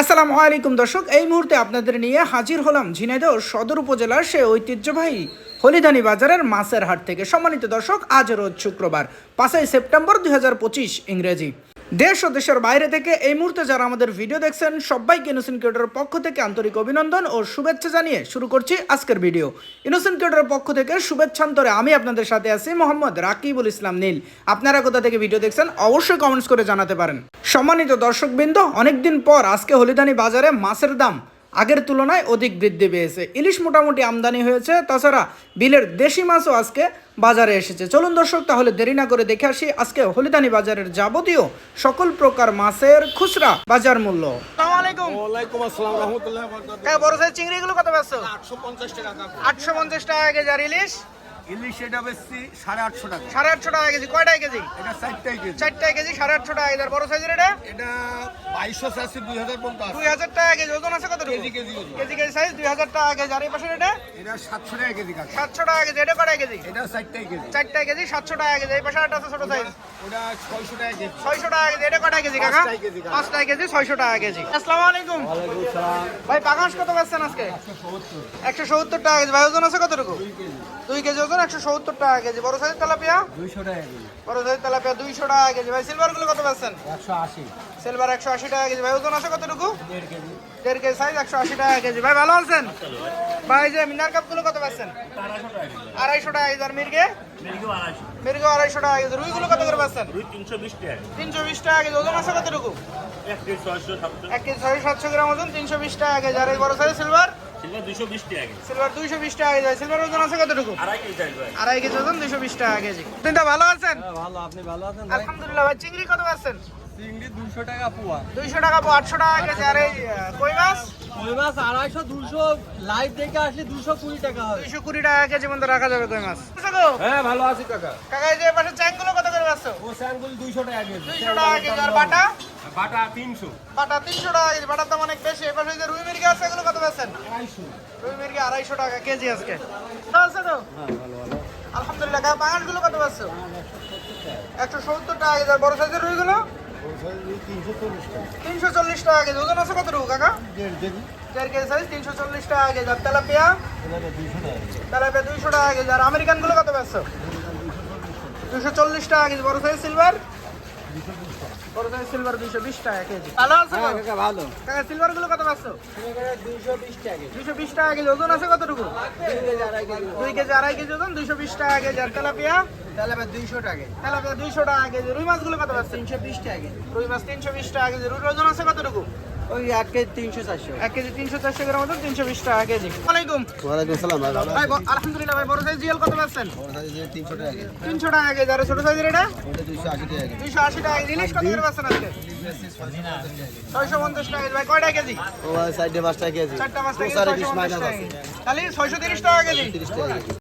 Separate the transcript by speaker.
Speaker 1: আসসালামু আলাইকুম দর্শক, এই মুহূর্তে আপনাদের নিয়ে হাজির হলাম ঝিনাইদহ সদর উপজেলার সে ঐতিহ্যবাহী হলিদানি বাজারের মাছের হাট থেকে। সম্মানিত দর্শক, আজ রোজ শুক্রবার, পাঁচই সেপ্টেম্বর দুই হাজার পঁচিশ ইংরেজি। দেশ ও দেশের বাইরে থেকে এই মুহূর্তে যারা আমাদের ভিডিও দেখছেন, সবাইকে ইনোসেন্ট ক্রিয়েটরের পক্ষ থেকে আন্তরিক অভিনন্দন ও শুভেচ্ছা জানিয়ে শুরু করছি আজকের ভিডিও। ইনোসেন্ট ক্রিয়েটরের পক্ষ থেকে শুভেচ্ছান্তরে আমি আপনাদের সাথে আছি মোহাম্মদ রাকিবুল ইসলাম নীল। আপনারা কোথা থেকে ভিডিও দেখছেন, অবশ্যই কমেন্টস করে জানাতে পারেন। সম্মানিত দর্শকবৃন্দ, অনেকদিন পর আজকে হলিদানি বাজারে মাছের দাম আগের তুলনায় অধিক বৃদ্ধি পেয়েছে। ইলিশ মোটামুটি আমদানি হয়েছে তাছাড়া বিলের দেশি মাছও আজকে বাজারে এসেছে। চলুন দর্শক তাহলে দেরি না করে দেখে আসি আজকে হলিদানি বাজারের যাবতীয় সকল প্রকার মাছের খুচরা বাজার মূল্য। আসসালামু আলাইকুম।
Speaker 2: ওয়ালাইকুম আসসালাম রহমতুল্লাহ বরকাত
Speaker 1: বড় সাইজ চিংড়িগুলো কত পাচ্ছ
Speaker 2: আটশো পঞ্চাশ টাকা।
Speaker 1: আটশো পঞ্চাশ টাকা কেজি আর ইলিশ?
Speaker 2: ইলিশ এটা বেশি সাড়ে আটশো টাকা।
Speaker 1: সাড়ে আটশো টাকা কেজি। কয়টায় কেজি?
Speaker 2: এটা চারটায় কেজি।
Speaker 1: চারটায় কেজি সাড়ে আটশো টাকা কেজি আর বড় সাইজের এটা?
Speaker 2: এটা বাইশশো চারশো দুই হাজার পঞ্চাশ।
Speaker 1: দুই হাজার টাকা কেজি। ওজন আছে কত
Speaker 2: KG KG
Speaker 1: KG KG size দুই হাজার টাকা কেজি। আর এই পাশের এটা?
Speaker 2: এটা সাতশো টাকা কেজি
Speaker 1: সাতশো টাকা কেজি। এটা কয়টায় কেজি?
Speaker 2: এটা চারটায় কেজি।
Speaker 1: চারটায় কেজি সাতশো টাকা কেজি। এই পাশে একটা আছে ছোট সাইজ
Speaker 2: ওটা ছয়শো টাকা কেজি।
Speaker 1: টাকা এটা কটায় কেজি কাকা?
Speaker 2: পাঁচটায় কেজি কাকা।
Speaker 1: পাঁচটায় কেজি ছয়শো টাকা কেজি। আসসালামু আলাইকুম। ভাই পাঙাশ কত পাচ্ছেন আজকে? একশো সত্তর টাকা কেজি। ভাই ওজন আছে কতটুকু? দুই কেজি। ওজন একশো সত্তর টাকা কেজি। বড় সাইজ তেলাপিয়া?
Speaker 2: দুইশো টাকা কেজি।
Speaker 1: বড় সাইজ তেলাপিয়া দুইশো টাকা কেজি। ভাই সিলভারগুলো কত পাচ্ছেন?
Speaker 2: একশো আশি।
Speaker 1: সিলভার একশো আশি টাকা কেজি। ভাই ওজন আছে কতটুকু?
Speaker 2: দেড় কেজি।
Speaker 1: দেড় কেজি সাইজ একশো আশি টাকা কেজি। ভাই ভালো আছেন? ভাই এই যে মিনার কত পাচ্ছেন? আড়াইশো টাকা কেজি। আর মির্গে? মির্গে আড়াইশো টাকা কেজি। রুই গুলো কত করে পাচ্ছেন?
Speaker 3: তিনশো বিশ টাকা
Speaker 1: তিনশো বিশ টাকা কেজি। ওজন আছে কতটুকু?
Speaker 3: এক কেজি ছয়শো সাতশো
Speaker 1: গ্রাম ওজন তিনশো বিশ টাকা কেজি। আর এই বড় সাইজ সিলভার
Speaker 3: সিলভার টাকা কেজি
Speaker 1: সিলভার দুইশো বিশ টাকা কেজি। সিলভার ওজন আছে কতটুকু?
Speaker 3: আড়াই কেজি
Speaker 1: আড়াই কেজি ওজন দুইশো বিশ টাকা কেজি। তিনটা ভালো আছেন?
Speaker 2: ভালো আপনি ভালো আছেন
Speaker 1: আলহামদুলিল্লাহ ভাই চিংড়ি কত পাচ্ছেন?
Speaker 2: চিংড়ি দুশো টাকা পোয়া।
Speaker 1: দুইশো টাকা পো আটশো টাকা কেজি। আর এই কই মাছ?
Speaker 2: ওই মাছ? আড়াইশো দুশো লাইভ দেখে আসলে দুশো কুড়ি টাকা হয়।
Speaker 1: দুইশো কুড়ি টাকা কেজি মধ্যে রাখা যাবে কই মাছ।
Speaker 2: হ্যাঁ ভালো আছি কাকা।
Speaker 1: কাকা এই যে পাশে চ্যাংগুলো কত করে পাচ্ছ
Speaker 2: ও টাকা কেজি।
Speaker 1: দুইশো টাকা কেজি আর বাটা?
Speaker 2: বাটা তিনশো।
Speaker 1: বাটা তিনশো টাকা কেজি বাটার দাম অনেক বেশি। এবার যে রুই মির্গি আছে এগুলো কত পাচ্ছেন?
Speaker 2: আড়াইশো।
Speaker 1: রুই মির্গি আড়াইশো টাকা কেজি আজকে। ভালো আছে তো? আলহামদুলিল্লাহ। কাকা পাঙাশ কত পাচ্ছ? একশো সত্তর টাকা কেজি। আর বড় সাইজের রুই গুলো
Speaker 2: তিনশো চল্লিশ টাকা
Speaker 1: কেজি। ওজন আছে কত কাকা?
Speaker 2: দেড় কেজি।
Speaker 1: সাইজ তিনশো চল্লিশ টাকা কেজি। আর তেলাপিয়া? তেলাপিয়া দুইশো টাকা কেজি। আর আমেরিকানগুলো কত ব্যস্ত? দুশো চল্লিশ। টাকা কেজি। বড় সাইজ সিলভার বড় সিলভার দুইশো বিশ টাকা কেজি। ভালো আছে
Speaker 2: কাকা ভালো।
Speaker 1: কাকা সিলভারগুলো কত পাচ্ছ?
Speaker 2: দুইশো বিশ টাকা
Speaker 1: দুইশো বিশ টাকা কেজি ওজন আছে কতটুকু? দুই কেজি আড়াই কেজি ওজন দুইশো বিশ টাকা কেজি। আর তেলাপিয়া?
Speaker 2: তাহলে দুইশো টাকা
Speaker 1: তেলাপিয়া দুইশো টাকা কেজি। রুই মাছগুলো কত পাচ্ছ?
Speaker 2: তিনশো বিশ টাকা কেজি।
Speaker 1: রুই মাছ তিনশো বিশ টাকা কেজি। রুই ওজন আছে কতটুকু?
Speaker 2: ওই এক কেজি তিনশো চারশো।
Speaker 1: এক কেজি তিনশো চারশো গ্রাম ওজন তিনশো বিশ টাকা কেজি। ওয়ালাইকুম।
Speaker 2: ওয়ালাইকুম সালাম ভাই
Speaker 1: আলহামদুলিল্লাহ বড় সাইজ জিএল কত পাচ্ছেন?
Speaker 2: তিনশো টাকা কেজি।
Speaker 1: তিনশো টাকা কেজি আর ছোট সাইজের এটা?
Speaker 2: দুইশো আশি টাকা কেজি।
Speaker 1: দুইশো আশি টাকা ইলিশ কত করে পাচ্ছেন আজকে? ছয়শো পঞ্চাশ টাকা ভাই কয়টা কেজি?
Speaker 2: ও কেজি।
Speaker 1: চারটা পাঁচটা কেজি তাহলে ছয়শো
Speaker 2: তিরিশ টাকা কেজি।